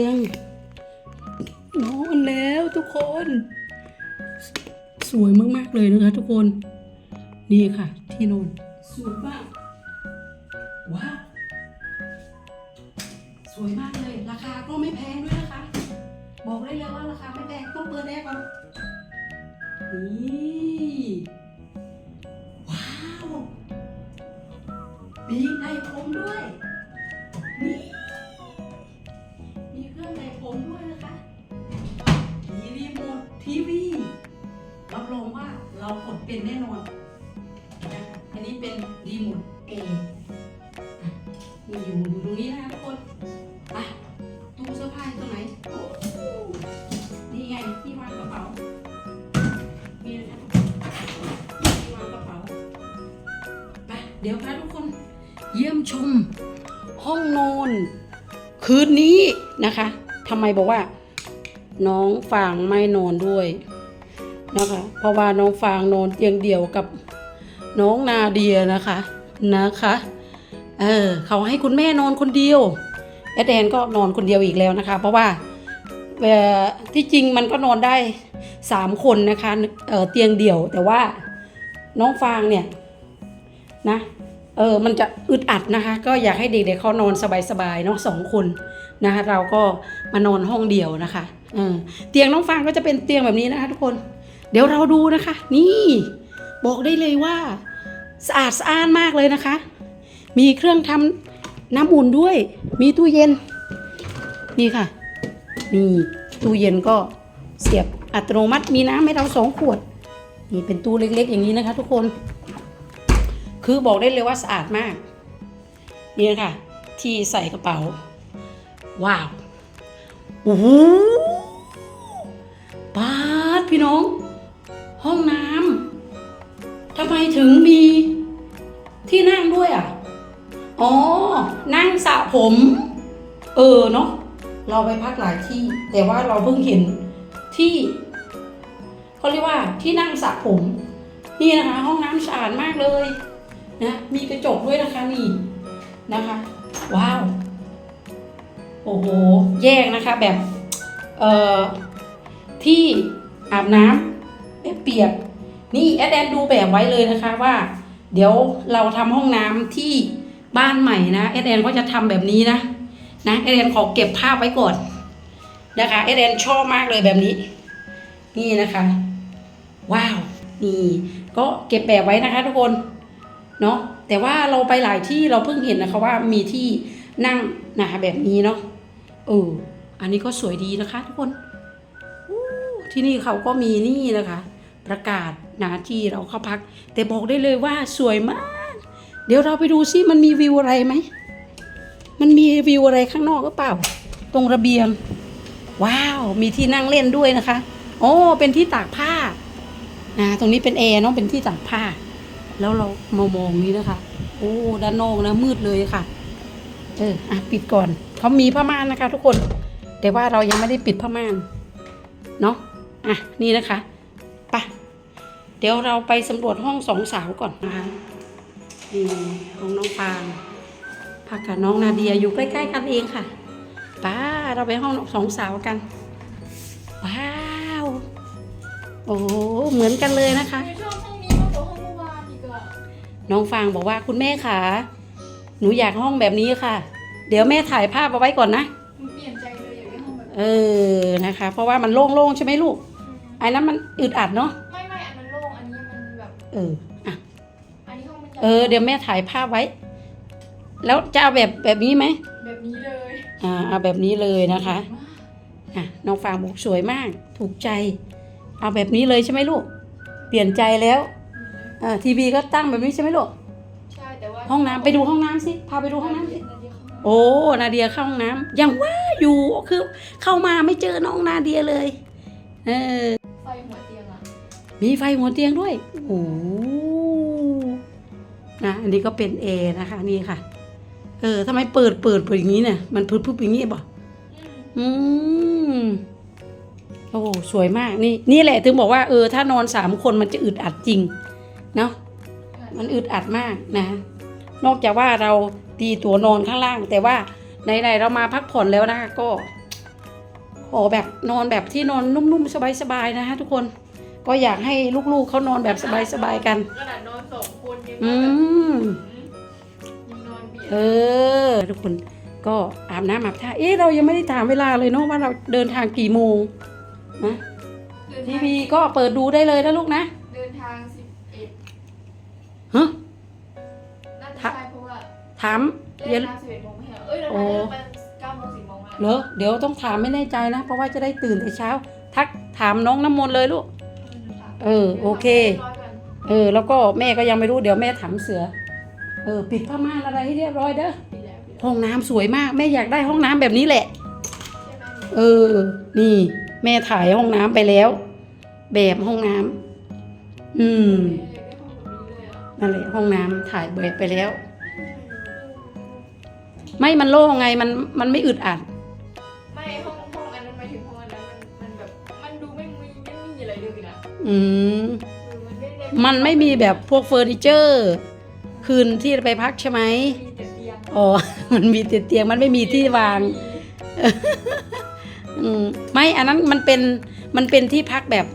ยง นอนแล้วทุกคน สวยมากๆเลยนะคะทุกคน นี่ค่ะ ที่นอนสวยมากว้าวสวยมากเลย ราคาก็ไม่แพงด้วยนะคะ บอกได้เลยว่าราคาไม่แพงต้องเปิดแรกก่อนนี่ว้าวมีในผมด้วย ทีวีรับรองว่าเรากดเป็นแน่นอนนะอันนี้เป็นรีโมทเอมีอยู่อยู่ตรงนี้นะคะทุกคนไปตู้เสื้อผ้าอยู่ตรงไหนนี่ไงที่วางกระเป๋านี่นะคะที่วางกระเป๋าไปเดี๋ยวพาทุกคนเยี่ยมชมห้องนอนคืนนี้นะคะทำไมบอกว่า น้องฟางไม่นอนด้วยนะคะ เพราะว่าน้องฟางนอนเตียงเดียวกับน้องนาเดียนะคะนะคะเออเขาให้คุณแม่นอนคนเดียวแอดแอนก็นอนคนเดียวอีกแล้วนะคะ เพราะว่าที่จริงมันก็นอนได้สามคนนะคะเออเตียงเดี่ยว แต่ว่าน้องฟางเนี่ยนะเออมันจะอึดอัดนะคะ ก็อยากให้เด็กๆเขานอนสบายๆเนาะสองคนนะคะ เราก็มานอนห้องเดียวนะคะ เตียงน้องฟางก็จะเป็นเตียงแบบนี้นะคะทุกคน เดี๋ยวเราดูนะคะ นี่ บอกได้เลยว่า สะอาดสะอ้านมากเลยนะคะ มีเครื่องทำน้ำอุ่นด้วย มีตู้เย็น นี่ค่ะ นี่ตู้เย็นก็เสียบอัตโนมัติมีน้ำให้เราสองขวด นี่เป็นตู้เล็ก ๆ อย่างนี้นะคะ ทุกคน คือบอกได้เลยว่าสะอาดมาก นี่นะคะที่ใส่กระเป๋า ว้าว โอ้ ปาดพี่น้อง ห้องน้ำทำไมถึงมีที่นั่งด้วยอะ อ๋อ นั่งสระผม เออเนาะเราไปพักหลายที่ แต่ว่าเราเพิ่งเห็นที่เขาเรียกว่าที่นั่งสระผม นี่นะคะ ห้องน้ำสะอาดมากเลยนะมีกระจกด้วยนะคะนี่นะคะ ว้าว โอ้โห แยกนะคะแบบ เอ่อ ที่อาบน้ำแบบเปียก นี่แอดแอนดูแบบไว้เลยนะคะว่า เดี๋ยวเราทำห้องน้ำที่บ้านใหม่นะแอดแอนก็จะทำแบบนี้นะนะแอดแอนขอเก็บภาพไว้ก่อนนะคะแอดแอนชอบมากเลยแบบนี้ นี่นะคะ ว้าวนี่ก็เก็บแบบไว้นะคะทุกคนเนาะแต่ว่าเราไปหลายที่เราเพิ่งเห็นนะคะว่ามีที่นั่งนะคะแบบนี้เนาะเอออันนี้ก็สวยดีนะคะทุกคน ที่นี่เขาก็มีนี่นะคะ ประกาศนะที่เราเข้าพัก แต่บอกได้เลยว่าสวยมาก เดี๋ยวเราไปดูซิมันมีวิวอะไรไหม มันมีวิวอะไรข้างนอกหรือเปล่า ตรงระเบียง ว้าว มีที่นั่งเล่นด้วยนะคะ โอ้ เป็นที่ตากผ้า นะ ตรงนี้เป็นแอร์เนาะ เป็นที่ตากผ้า แล้วเรามามองนี้นะคะ โอ้ ด้านนอกนะ มืดเลยค่ะ เออ อะ ปิดก่อน เขามีผ้าม่านนะคะ ทุกคน แต่ว่าเรายังไม่ได้ปิดผ้าม่าน เนาะ อะนี่นะคะไปเดี๋ยวเราไปสำรวจห้องสองสาวก่อนนะคะนี่ห้องน้องฟางพักกับน้องนาเดียอยู่ใกล้ๆกันเองค่ะป้าเราไปห้องสองสาวกัน ว้าว โอ้โหเหมือนกันเลยนะคะไม่ชอบห้องนี้มากกว่าห้องเมื่อวานอีกอะน้องฟางบอกว่าคุณแม่ขาหนูอยากห้องแบบนี้ค่ะ เดี๋ยวแม่ถ่ายภาพเอาไว้ก่อนนะหนูเปลี่ยนใจเลยอยากได้ห้องแบบเออนะคะ เพราะว่ามันโล่งๆใช่ไหมลูก ไอ้นั้นมันอึดอัดเนาะไม่ไม่อันนั้นโล่งอันนี้มันแบบเอออะอันนี้ห้องมันใหญ่เออเดี๋ยวแม่ถ่ายภาพไว้ แล้วจะเอาแบบแบบนี้ไหมแบบนี้เลยอ่าเอาแบบนี้เลยนะคะมากอะน้องฟางบอกสวยมาก ถูกใจ เอาแบบนี้เลยใช่ไหมลูก เปลี่ยนใจแล้วอ่าทีวีก็ตั้งแบบนี้ใช่ไหมลูกใช่แต่ว่าห้องน้ำไปดูห้องน้ำสิพาไปดูห้องน้ำสินาเดียเข้ามาโอ้นาเดียเข้าห้องน้ำยังว่าอยู่คือเข้ามาไม่เจอน้องนาเดียเลย เออ มีไฟหัวเตียงด้วยโอ้นะอันนี้ก็เป็นเอนะคะนี่ค่ะ เออทำไมเปิดเปิดเปิดอย่างนี้เนี่ยมันพึบพึบอย่างนี้ป่ะอืมโอ้สวยมากนี่นี่แหละถึงบอกว่าเออถ้านอนสามคนมันจะอึดอัดจริงเนาะมันอึดอัดมากนะ นอกจากว่าเราตีตัวนอนข้างล่าง แต่ว่าไหนๆเรามาพักผ่อนแล้วนะคะก็ออแบบนอนแบบที่นอนนุ่มๆสบายๆนะคะทุกคน ก็อยากให้ลูกๆเขานอนแบบสบายๆกัน ขนาดนอนสองคนยังอืแบบม ยังนอนเบียดเออ ทุกคนก็อาบน้ำอาบท่าเอ๊ะเรายังไม่ได้ถามเวลาเลยเนาะว่าเราเดินทางกี่โมงนะเดินทีทางวีก็เปิดดูได้เลยนะลูกนะเดินทางสิบเอ็ดฮะน่าจะใช่เพราะว่าถามเล่เดี๋ยนวทางสิบเอ็ดโมงไม่ใช่เหรอเอ้ยเดินโอ้ทางได้ประมาณเก้าโมงสิบโมงแล้วเหรอเดี๋ยวต้องถามไม่แน่ใจนะ เพราะว่าจะได้ตื่นแต่เช้า ทักถามน้องน้ำมนต์เลยลูก เออ โอเค เออ แล้วก็แม่ก็ยังไม่รู้เดี๋ยวแม่ถามเสือ เออ ปิดผ้าม่านอะไรให้เรียบร้อยเด้อ ห้องน้ำสวยมาก แม่อยากได้ห้องน้ำแบบนี้แหละ เออ นี่ แม่ถ่ายห้องน้ำไปแล้ว แบบห้องน้ำอืมเออได้ห้องแบบนี้เลยเหรอนั่นแหละห้องน้ำถ่ายแบบไปแล้ว ไม่มันโล่งไงมันมันไม่อึดอัด อืมเออมันไม่ได้มันไม่มีแบบพวกเฟอร์นิเจอร์ คืนที่ไปพักใช่ไหมมีแต่เตียงอ๋อ มันมีแต่เตียงมันไม่มีที่วาง อืม ไม่อันนั้นมันเป็นมันเป็นที่พักแบบ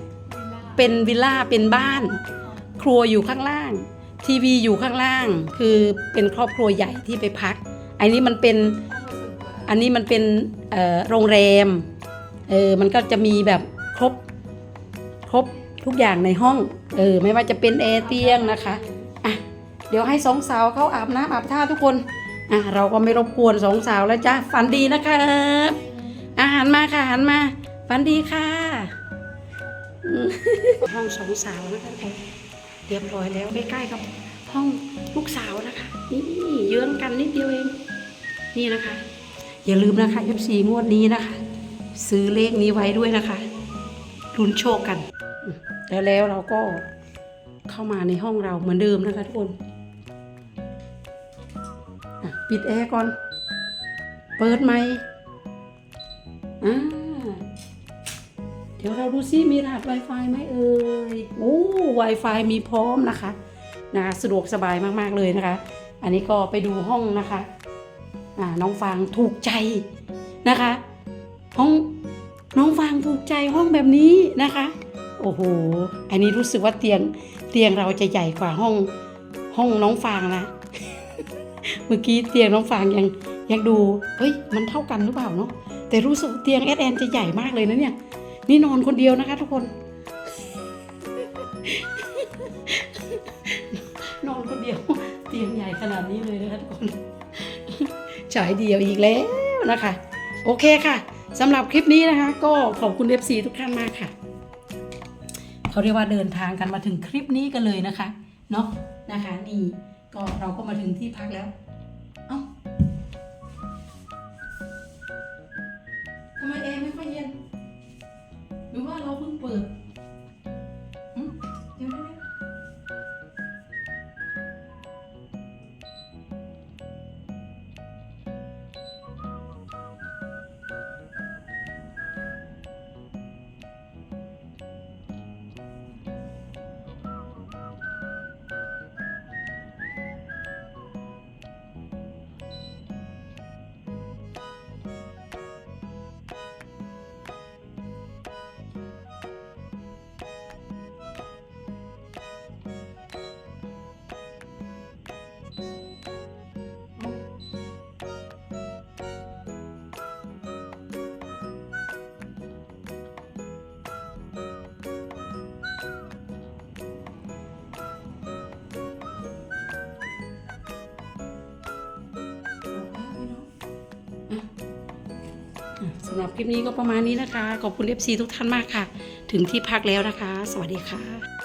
เป็นวิลล่าเป็นบ้าน ครัวอยู่ข้างล่าง ทีวีอยู่ข้างล่าง คือเป็นครอบครัวใหญ่ที่ไปพัก อันนี้มันเป็นอันนี้มันเป็นเอ่อโรงแรม เออ มันก็จะมีแบบครบ ครบ ทุกอย่างในห้อง เออ ไม่ว่าจะเป็นแอร์เตียงนะคะอะเดี๋ยวให้สองสาวเขาอาบน้ำอาบท่าทุกคนอะเราก็ไม่รบกวนสองสาวแล้วจ้าฝันดีนะครับอาหารมาค่ะหันมาฝันดีค่ะ ห้องสองสาวนะคะทุกคนเรียบร้อยแล้วใกล้ๆกับห้องลูกสาวนะคะ นี่เยื้องกันนิดเดียวเองนี่นะคะ อย่าลืมนะคะ FC งวดนี้นะคะ ซื้อเลขนี้ไว้ด้วยนะคะลุ้นโชคกัน แล้วแล้วเราก็เข้ามาในห้องเราเหมือนเดิมนะคะทุกคนปิดแอร์ก่อน เปิดไหมอ่าเดี๋ยวเราดูซิมีรหัส Wi-Fi ไหมเอ่ยโอ้ Wi-Fi มีพร้อมนะคะนะคะสะดวกสบายมากๆเลยนะคะ อันนี้ก็ไปดูห้องนะคะอ่าน้องฟางถูกใจนะคะ ห้องน้องฟางถูกใจห้องแบบนี้นะคะ โอ้โห อันนี้รู้สึกว่าเตียงเตียงเราจะใหญ่กว่าห้องห้องน้องฟางนะเมื่อกี้เตียงน้องฟางยังยังดู เฮ้ย มันเท่ากันหรือเปล่าเนาะ แต่รู้สึกเตียงแอดแอนจะใหญ่มากเลยนะเนี่ย นี่นอนคนเดียวนะคะทุกคน นอนคนเดียว เตียงใหญ่ขนาดนี้เลยนะคะทุกคนฉายเดียวอีกแล้วนะคะ โอเคค่ะสำหรับคลิปนี้นะคะ ก็ขอบคุณ FC ทุกท่านมากค่ะ เขาเรียกว่าเดินทางกันมาถึงคลิปนี้กันเลยนะคะเนาะนะคะนี่ก็เราก็มาถึงที่พักแล้วเอ้าทำไมแอร์ไม่ค่อยเย็นหรือว่าเราเพิ่งเปิด สำหรับคลิปนี้ก็ประมาณนี้นะคะ ขอบคุณ FC ทุกท่านมากค่ะ ถึงที่พักแล้วนะคะ สวัสดีค่ะ